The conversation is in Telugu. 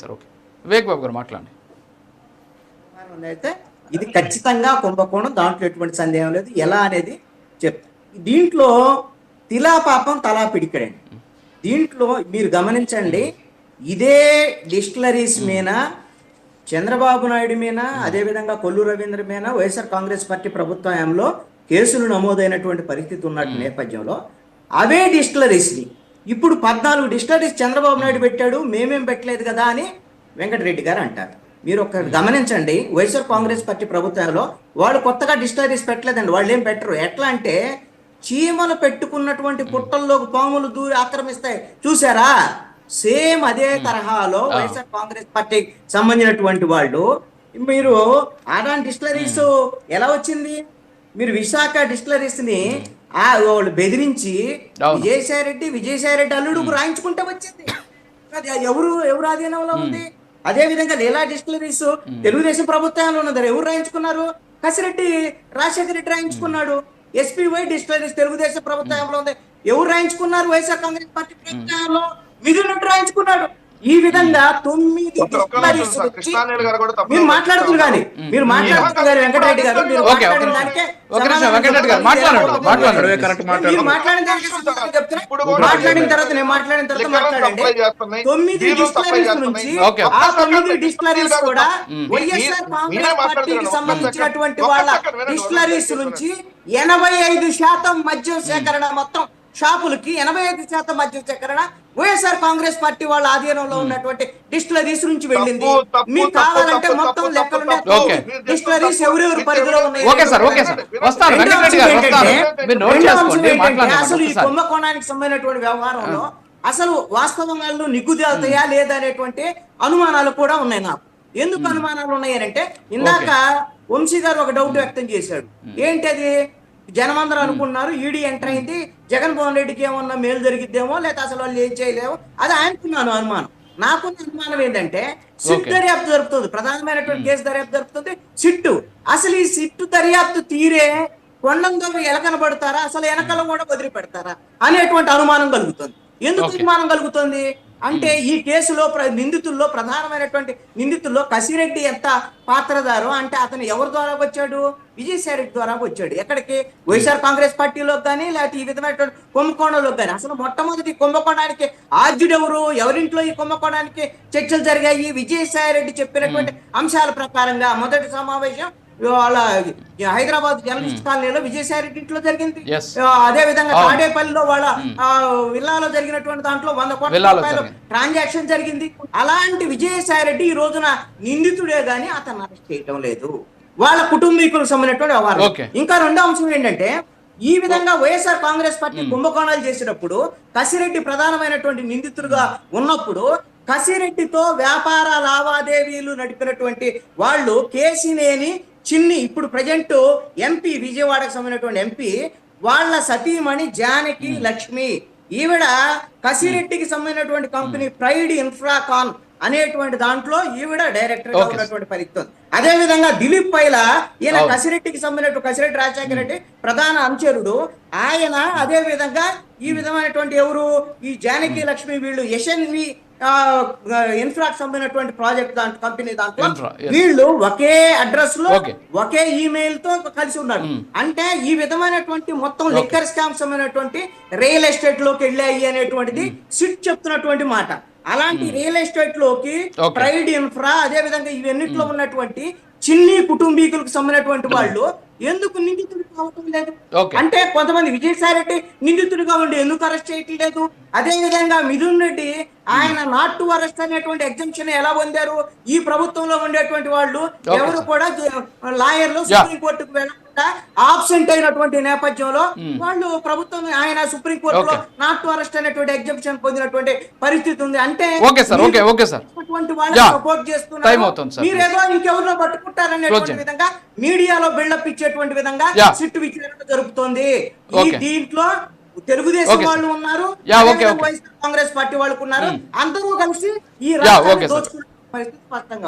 Sir okay. వివేక్ బాబు గారు మాట్లాడండి. అయితే ఇది ఖచ్చితంగా కుంభకోణం దాంట్లో ఎటువంటి సందేహం లేదు. ఎలా అనేది చెప్తా దీంట్లో తిలా పాపం తలా పిడికడండి దీంట్లో మీరు గమనించండి ఇదే డిస్టిలరీస్ మీద చంద్రబాబు నాయుడు మీద అదేవిధంగా కొల్లు రవీంద్ర మీద వైఎస్ఆర్ కాంగ్రెస్ పార్టీ ప్రభుత్వంలో కేసులు నమోదైనటువంటి పరిస్థితి ఉన్నట్టు నేపథ్యంలో అవే డిస్టిలరీస్ని ఇప్పుడు పద్నాలుగు డిస్టిలరీస్ చంద్రబాబు నాయుడు పెట్టాడు మేమేం పెట్టలేదు కదా అని వెంకటరెడ్డి గారు అంటారు. మీరు ఒక గమనించండి వైఎస్ఆర్ కాంగ్రెస్ పార్టీ ప్రభుత్వంలో వాళ్ళు కొత్తగా డిస్టిలరీస్ పెట్టలేదండి వాళ్ళు ఏం పెట్టరు. ఎట్లా అంటే చీమలు పెట్టుకున్నటువంటి పుట్టల్లోకి పాములు దూరి ఆక్రమిస్తాయి. చూసారా సేమ్ అదే తరహాలో వైఎస్ఆర్ కాంగ్రెస్ పార్టీకి సంబంధించినటువంటి వాళ్ళు మీరు ఆడాన్ డిస్టిలరీస్ ఎలా వచ్చింది? మీరు విశాఖ డిస్టిలరీస్ని వాళ్ళు బెదిరించి. విజయసాయి రెడ్డి విజయసాయి రెడ్డి అల్లుడు రాయించుకుంటే వచ్చింది. అది ఎవరు ఎవరు ఆధీనంలో ఉంది? అదే విధంగా లీలా డిస్టిలరీస్ తెలుగుదేశం ప్రభుత్వంలో ఉన్నది. ఎవరు రాయించుకున్నారు? Kasireddy Rajasekhara Reddy రాయించుకున్నాడు. S P Y distilleries Telugu Desam ప్రభుత్వంలో ఉంది. ఎవరు రాయించుకున్నారు? వైఎస్ఆర్ కాంగ్రెస్ పార్టీ ప్రభుత్వంలో? మిథున్ రాయించుకున్నాడు. ఈ విధంగా తొమ్మిది మీరు మాట్లాడుతున్నారు కానీ మీరు మాట్లాడుతున్నారు వెంకటరెడ్డి గారు మీరు ఓకే, ఒక మాట్లాడిన. దానికే మాట్లాడిన దానికి సమాధానం చెప్తున్నా. ఇప్పుడు కూడా మాట్లాడిన లేదు. తర్వాత నేను మాట్లాడిన తర్వాత మాట్లాడండి తొమ్మిది డిస్టిలరీస్. నుంచి ఓకే. ఆ తొమ్మిది డిస్టిలరీస్ కూడా. వైఎస్ఆర్ కాంగ్రెస్. పార్టీకి సంబంధించినటువంటి. వాళ్ళ. డిస్టిలరీస్ నుంచి ఎనభై ఐదు శాతం మద్యం సేకరణ మొత్తం షాపులకి ఎనభై ఐదు శాతం మద్యం సేకరణ వైఎస్ఆర్ కాంగ్రెస్ పార్టీ వాళ్ళ ఆధీనంలో ఉన్నటువంటి డిస్టిలరీస్ నుంచి వెళ్ళింది. మీకు కావాలంటే మొత్తం లెక్కలు. డిస్టిలరీస్ ఎవరెవరు పరిధిలో ఉన్నాయి? అసలు ఈ కుంభకోణానికి సంబంధించినటువంటి వ్యవహారంలో అసలు వాస్తవంగా నిగ్గుదేలుతాయా లేదా అనేటువంటి అనుమానాలు కూడా ఉన్నాయి నాకు. ఎందుకు అనుమానాలు ఉన్నాయనంటే ఇందాక వంశీ గారు ఒక డౌట్ వ్యక్తం చేశాడు. ఏంటి అది జనమందరూ అనుకున్నారు ఈడీ ఎంటర్ అయింది జగన్మోహన్ రెడ్డికి ఏమన్నా మేలు జరిగిద్దేమో లేదా అసలు వాళ్ళు ఏం చేయలేమో అది ఆయనకున్నాను అనుమానం. నాకున్న అనుమానం ఏంటంటే సిట్. దర్యాప్తు జరుపుతుంది ప్రధానమైనటువంటి కేసు దర్యాప్తు జరుపుతుంది సిట్టు. అసలు ఈ సిట్టు దర్యాప్తు తీరే కొండంతో ఎలకనబడతారా అసలు వెనకల కూడా వదిలిపెడతారా అనేటువంటి అనుమానం కలుగుతుంది. ఎందుకు. అనుమానం కలుగుతుంది? అంటే ఈ కేసులో ప్ర- నిందితుల్లో ప్రధానమైనటువంటి నిందితుల్లో కసిరెడ్డి ఎంత పాత్రదారు అంటే అతను ఎవరి ద్వారా వచ్చాడు? విజయసాయి రెడ్డి ద్వారా వచ్చాడు. ఎక్కడికి? వైఎస్ఆర్ కాంగ్రెస్ పార్టీలోకి కానీ లేకపోతే ఈ విధమైనటువంటి కుంభకోణంలోకి కానీ అసలు మొట్టమొదటి కుంభకోణానికి ఆద్యుడెవరు ఎవరింట్లో ఈ కుంభకోణానికి చర్చలు జరిగాయి? విజయసాయి రెడ్డి చెప్పినటువంటి అంశాల ప్రకారంగా మొదటి సమావేశం వాళ్ళ హైదరాబాద్ జర్నలిస్ట్ కాలనీలో విజయసాయి రెడ్డి ఇంట్లో జరిగింది. అదే విధంగా. తాడేపల్లిలో వాళ్ళ విల్లాలో జరిగినటువంటి దాంట్లో వంద కోట్ల రూపాయలు. ట్రాన్సాక్షన్ జరిగింది. అలాంటి విజయసాయి రెడ్డి ఈ రోజున నిందితుడే గాని అతను అరెస్ట్ చేయటం లేదు. వాళ్ళ కుటుంబీకులకు సంబంధించినటువంటి వ్యవహారం. ఇంకా రెండో అంశం ఏంటంటే ఈ విధంగా వైఎస్ఆర్ కాంగ్రెస్ పార్టీ కుంభకోణాలు చేసినప్పుడు కసిరెడ్డి ప్రధానమైనటువంటి నిందితుడుగా ఉన్నప్పుడు కసిరెడ్డితో వ్యాపార లావాదేవీలు నడిపినటువంటి వాళ్ళు కేసినేని చిన్ని ఇప్పుడు ప్రజెంట్ ఎంపీ విజయవాడకు సంబంధించినటువంటి ఎంపీ వాళ్ళ సతీమణి జానకి లక్ష్మి ఈవిడ కసిరెడ్డికి సంబంధించినటువంటి కంపెనీ ప్రైడ్ ఇన్ఫ్రాకాన్ అనేటువంటి దాంట్లో ఈవిడ డైరెక్టర్గా. ఉన్నటువంటి పరిస్థితి ఉంది. అదే విధంగా దిలీప్ పైల ఈయన. కసిరెడ్డికి సంబంధించిన కసిరెడ్డి రాజశేఖర రెడ్డి ప్రధాన అనుచరుడు ఆయన అదే విధంగా ఈ విధమైనటువంటి ఎవరు ఈ జానకి లక్ష్మి వీళ్ళు యశన్వి ఇన్ఫ్రాక్ సంబంధించినటువంటి ప్రాజెక్ట్ దాంట్లో కంపెనీ దాంట్లో. వీళ్ళు ఒకే అడ్రస్లో. ఒకే ఈమెయిల్తో కలిసి ఉన్నారు. అంటే ఈ విధమైనటువంటి మొత్తం లిక్కర్ స్కామ్ సంబంధించినటువంటి రియల్ ఎస్టేట్లోకి వెళ్ళాయి అనేటువంటిది సిట్ చెప్తున్నటువంటి మాట. అలాంటి రియల్ ఎస్టేట్లోకి. ప్రైడ్ ఇన్ఫ్రా అదే విధంగా ఇవన్నిట్లో ఉన్నటువంటి చిన్ని కుటుంబీకులకు సంబంధించినటువంటి వాళ్ళు ఎందుకు నిందితుడు కావటం లేదు. అంటే కొంతమంది విజయసాయి రెడ్డి నిందితుడిగా ఉండి ఎందుకు అరెస్ట్ చేయట్లేదు అదే విధంగా మిథున్ రెడ్డి ఆయన నాట్ టు అరెస్ట్ అనేటువంటి ఎగ్జంప్షన్ ఎలా పొందారు ఈ ప్రభుత్వంలో ఉండేటువంటి వాళ్ళు ఎవరు. కూడా లాయర్లు Yeah. సుప్రీం కోర్టుకు వెళ్ళకుండా ఆబ్సెంట్ అయినటువంటి నేపథ్యంలో వాళ్ళు ప్రభుత్వం ఆయన సుప్రీం కోర్టులో Okay. నాట్ టు అరెస్ట్ అనేటువంటి ఎగ్జంప్షన్ పొందినటువంటి పరిస్థితి ఉంది అంటే okay sir okay okay sir వాళ్ళని. సపోర్ట్ చేస్తున్నారు. మీరేదో ఇంకెవరినో చేయండి. విధంగా మీడియాలో బిల్డప్ ఇచ్చేటువంటి విధంగా. సిట్టు విచారణ జరుగుతోంది ఈ. దీంట్లో తెలుగుదేశం. వాళ్ళు ఉన్నారు కాంగ్రెస్ పార్టీ వాళ్ళు ఉన్నారు అందరూ కలిసి ఈ రాష్ట్రాన్ని. దోచుకునే పరిస్థితి స్పష్టంగా